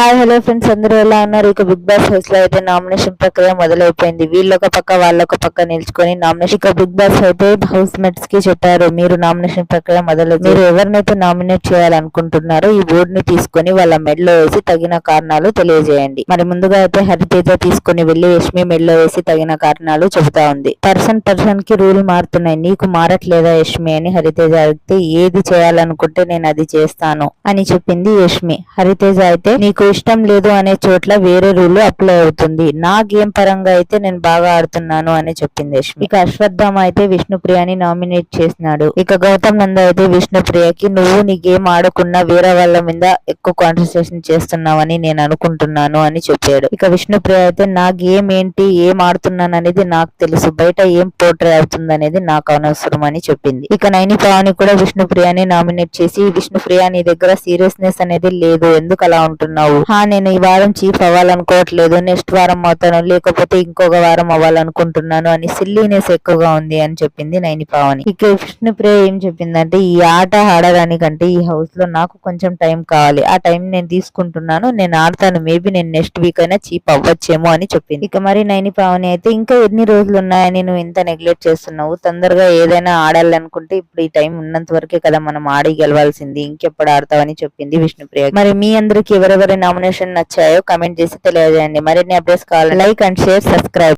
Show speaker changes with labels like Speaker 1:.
Speaker 1: Hi hello friends. అందరూ ఎలా ఉన్నారు? ఇక బిగ్ బాస్ హౌస్లో అయితే నామినేషన్ ప్రక్రియ మొదలైపోయింది. వీళ్ళొక పక్క వాళ్ళొక పక్క నిల్చుకొని నామినేషన్. ఇక బిగ్ బాస్ అయితే హౌస్ మేట్స్కి చెప్పారు మీరు నామినేషన్ ప్రక్రియ మొదలు మీరు ఎవరినైతే నామినేట్ చేయాలనుకుంటున్నారో ఈ బోర్డు ని తీసుకొని వాళ్ళ మెడలో వేసి తగిన కారణాలు తెలియజేయండి. మరి ముందుగా అయితే హరితేజ తీసుకొని వెళ్ళి యష్మి మెడలో వేసి తగిన కారణాలు చెబుతా ఉంది. పర్సన్ పర్సన్కి రూల్ మారుతున్నాయి. నీకు మారట్లేదా యష్మి? అని హరితేజ అడిగితే ఏది చేయాలనుకుంటే నేను అది చేస్తాను అని చెప్పింది యష్మి. హరితేజ అయితే నీకు ఇష్టం లేదు అనే చోట్ల వేరే రూల్ అప్లై అవుతుంది. నా గేమ్ పరంగా అయితే నేను బాగా ఆడుతున్నాను అని చెప్పింది యష్మి. ఇక అశ్వత్థామ అయితే విష్ణుప్రియని నామినేట్ చేసినాడు. ఇక గౌతమ్ నంద అయితే విష్ణుప్రియకి నువ్వు నీ గేమ్ ఆడకుండా వేరే వాళ్ళ మీద ఎక్కువ కాన్సన్ట్రేషన్ చేస్తున్నావని నేను అనుకుంటున్నాను అని చెప్పాడు. ఇక విష్ణుప్రియ అయితే నా గేమ్ ఏంటి? ఏం ఆడుతున్నాను అనేది నాకు తెలుసు. బయట ఏం పోర్ట్రే అవుతుంది అనేది నాకు అనవసరం అని చెప్పింది. ఇక నైని పావని కూడా విష్ణుప్రియని నామినేట్ చేసి విష్ణుప్రియ నీ దగ్గర సీరియస్నెస్ అనేది లేదు. ఎందుకు అలా ఉంటున్నావు? నేను ఈ వారం చీఫ్ అవ్వాలనుకోవట్లేదు. నెక్స్ట్ వారం అవుతాను లేకపోతే ఇంకొక వారం అవ్వాలనుకుంటున్నాను అని సిల్లీనెస్ ఎక్కువగా ఉంది అని చెప్పింది నైని పావని. ఇక విష్ణుప్రియ ఏం చెప్పిందంటే ఈ ఆట ఆడడానికంటే ఈ హౌస్లో నాకు కొంచెం టైం కావాలి. ఆ టైం నేను తీసుకుంటున్నాను. నేను ఆడతాను. మేబీ నేను నెక్స్ట్ వీక్ అయినా చీప్ అవ్వచ్చేమో అని చెప్పింది. ఇక మరి నైని పావని అయితే ఇంకా ఎన్ని రోజులు ఉన్నాయని నువ్వు ఇంత నెగ్లెక్ట్ చేస్తున్నావు? తొందరగా ఏదైనా ఆడాలనుకుంటే ఇప్పుడు ఈ టైం ఉన్నంత వరకే కదా మనం ఆడి గెలవాల్సింది. ఇంకెప్పుడు ఆడతావని చెప్పింది విష్ణుప్రియ. మరి మీ అందరికి ఎవరెవరైనా నామినేషన్ నచ్చాయో కమెంట్ చేసి తెలియజేయండి. మరిన్ని అప్డేట్స్ కావాలి లైక్ అండ్ షేర్ సబ్స్క్రైబ్.